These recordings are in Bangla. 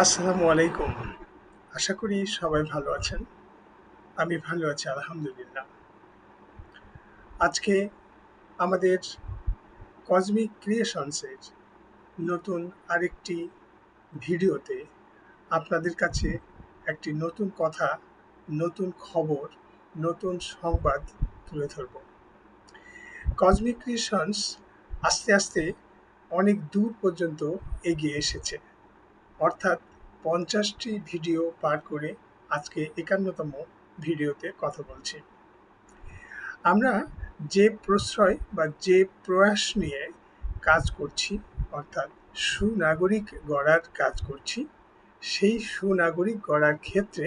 আসসালামু আলাইকুম। আশা করি সবাই ভালো আছেন। আমি ভালো আছি, আলহামদুলিল্লাহ। আজকে আমাদের কসমিক ক্রিয়েশনসের নতুন আরেকটি ভিডিওতে আপনাদের কাছে একটি নতুন কথা, নতুন খবর, নতুন সংবাদ তুলে ধরব। কসমিক ক্রিয়েশনস আস্তে আস্তে অনেক দূর পর্যন্ত এগিয়ে এসেছে। অর্থাৎ পঞ্চাশটি ভিডিও পার করে আজকে একান্নতম ভিডিওতে কথা বলছি। আমরা যে প্রশ্রয় বা যে প্রয়াস নিয়ে কাজ করছি, অর্থাৎ সুনাগরিক গড়ার কাজ করছি, সেই সুনাগরিক গড়ার ক্ষেত্রে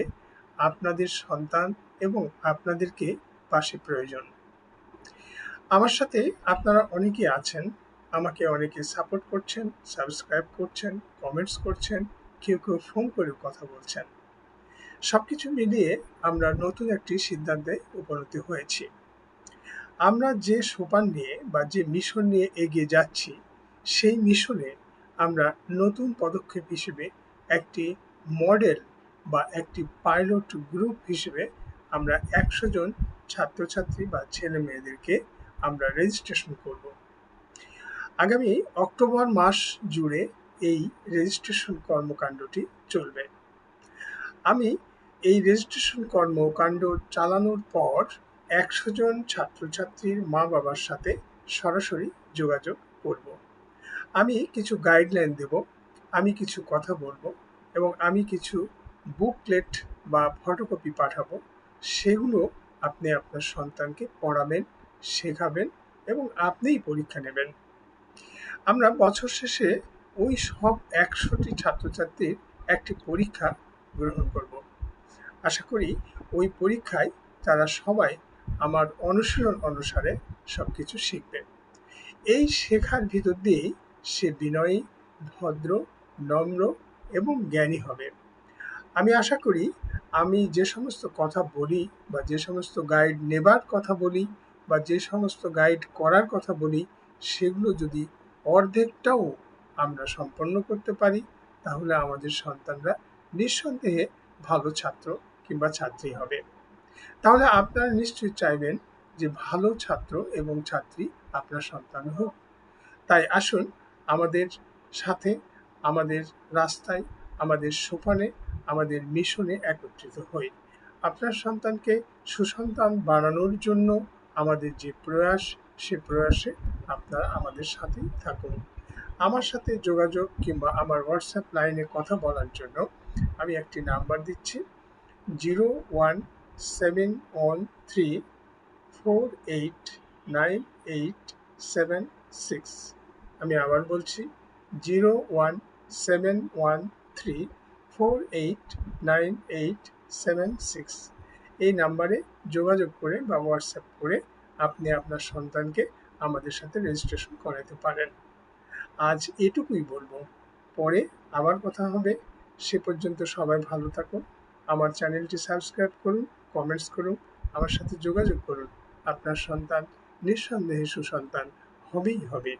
আপনাদের সন্তান এবং আপনাদেরকে পাশে প্রয়োজন। আমার সাথে আপনারা অনেকে আছেন আমাকে অনেকে সাপোর্ট করছেন সাবস্ক্রাইব করছেন কমেন্টস করছেন, কেউ কেউ ফোন করে কথা বলছেন। সব কিছু মিলিয়ে আমরা নতুন একটি সিদ্ধান্তে উপনীত হয়েছি। আমরা যে সোপান নিয়ে বা যে মিশন নিয়ে এগিয়ে যাচ্ছি, সেই মিশনে আমরা নতুন পদক্ষেপ হিসেবে একটি মডেল বা একটি পাইলট গ্রুপ হিসেবে আমরা একশো জন ছাত্রছাত্রী বা ছেলে মেয়েদেরকে আমরা রেজিস্ট্রেশন করব। আগামী অক্টোবর মাস জুড়ে এই রেজিস্ট্রেশন কর্মকাণ্ডটি চলবে। আমি এই রেজিস্ট্রেশন কর্মকাণ্ড চালানোর পর একশো জন ছাত্রছাত্রীর মা বাবার সাথে সরাসরি যোগাযোগ করব। আমি কিছু গাইডলাইন দেব, আমি কিছু কথা বলব এবং আমি কিছু বুকলেট বা ফটোকপি পাঠাবো। সেগুলো আপনি আপনার সন্তানকে পড়াবেন, শেখাবেন এবং আপনিই পরীক্ষা নেবেন। আমরা বছর শেষে ওই সব একশোটি ছাত্রছাত্রীর একটি পরীক্ষা গ্রহণ করব। আশা করি ওই পরীক্ষায় তারা সবাই আমার অনুশীলন অনুসারে সব কিছু শিখবে। এই শেখার ভিতর দিয়েই সে বিনয়ী, ভদ্র, নম্র এবং জ্ঞানী হবে। আমি আশা করি আমি যে সমস্ত কথা বলি বা যে সমস্ত গাইড নেবার কথা বলি বা যে সমস্ত গাইড করার কথা বলি, সেগুলো যদি অর্ধেকটাও আমরা সম্পন্ন করতে পারি, তাহলে আমাদের সন্তানরা নিঃসন্দেহে ভালো ছাত্র কিংবা ছাত্রী হবে। তাহলে আপনারা নিশ্চয়ই চাইবেন যে ভালো ছাত্র এবং ছাত্রী আপনার সন্তান হোক। তাই আসুন আমাদের সাথে, আমাদের রাস্তায়, আমাদের সোপানে, আমাদের মিশনে একত্রিত হই। আপনার সন্তানকে সুসন্তান বানানোর জন্য আমাদের যে প্রয়াস সে প্রয়াসে আপনারা আমাদের সাথেই থাকুন। আমার সাথে যোগাযোগ কিংবা আমার হোয়াটসঅ্যাপ লাইনে কথা বলার জন্য আমি একটি নাম্বার দিচ্ছি। Zero one seven one three four eight nine eight seven six আমি আবার বলছি zero one seven one three four eight nine eight seven six এই নাম্বারে যোগাযোগ করে বা হোয়াটসঅ্যাপ করে আপনি আপনার সন্তানকে আমাদের সাথে রেজিস্ট্রেশন করাতে পারেন। আজ এটুকুই বলব। পরে আবার কথা হবে। সে পর্যন্ত সবাই ভালো থাকুন। আমার চ্যানেলটি সাবস্ক্রাইব করুন কমেন্টস করুন, আমার সাথে যোগাযোগ করুন। আপনার সন্তান, নিঃসন্দেহে সুসন্তান, হবেই হবে।